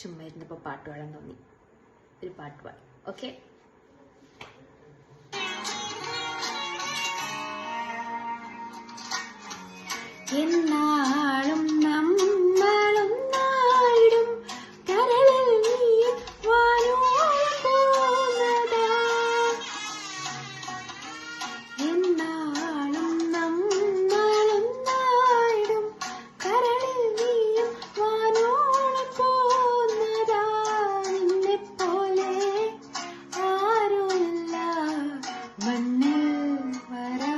ചുമ്മാ ഇരുന്നപ്പോൾ പാട്ട് പാടാൻ തോന്നി. ഒരു പാട്ട് പാടും ഓക്കെ എന്നാ மர